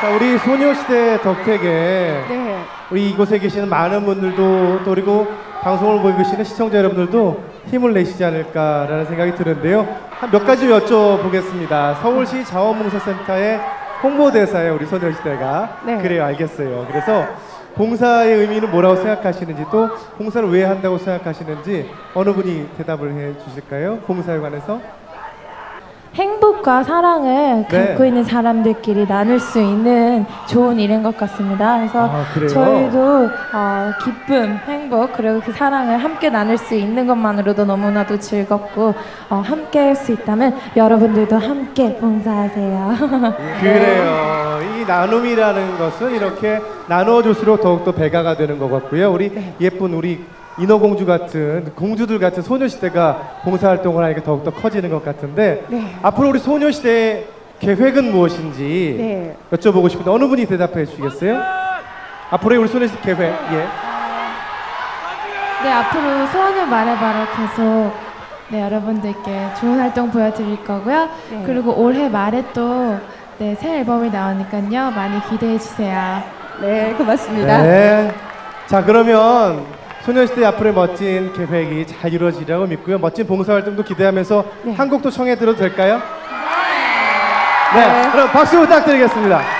자, 우리 소녀시대 덕택에 네. 우리 이곳에 계시는 많은 분들도 또 그리고 방송을 보고 계시는 시청자 여러분들도 힘을 내시지 않을까라는 생각이 드는데요. 한 몇 가지 여쭤보겠습니다. 서울시 자원봉사센터의 홍보대사에 우리 소녀시대가 네. 그래요 알겠어요. 그래서 봉사의 의미는 뭐라고 생각하시는지 또 봉사를 왜 한다고 생각하시는지 어느 분이 대답을 해 주실까요? 봉사에 관해서 행복과 사랑을 네. 갖고 있는 사람들끼리 나눌 수 있는 좋은 일인 것 같습니다. 그래서 아, 그래요? 저희도 어, 기쁨, 행복 그리고 그 사랑을 함께 나눌 수 있는 것만으로도 너무나도 즐겁고 어, 함께 할 수 있다면 여러분들도 함께 봉사하세요. 그래요. 이 나눔이라는 것은 이렇게 나눠줄수록 더욱더 배가가 되는 것 같고요. 우리 예쁜 우리 인어공주 같은 공주들 같은 소녀시대가 봉사활동을 하니까 더욱더 커지는 것 같은데 네. 앞으로 우리 소녀시대의 계획은 무엇인지 네. 여쭤보고 싶은데 어느 분이 대답해 주시겠어요? 앞으로의 우리 소녀시대 계획 예. 네, 앞으로 소원을 말해봐로 계속 네, 여러분들께 좋은 활동 보여드릴 거고요. 네. 그리고 올해 말에 또 네, 새 앨범이 나오니까요. 많이 기대해 주세요. 네, 고맙습니다. 네. 자 그러면 소녀시대 앞으로의 멋진 계획이 잘 이루어지리라고 믿고요. 멋진 봉사활동도 기대하면서 네. 한 곡도 청해 들어도 될까요? 네. 그럼 박수 부탁드리겠습니다.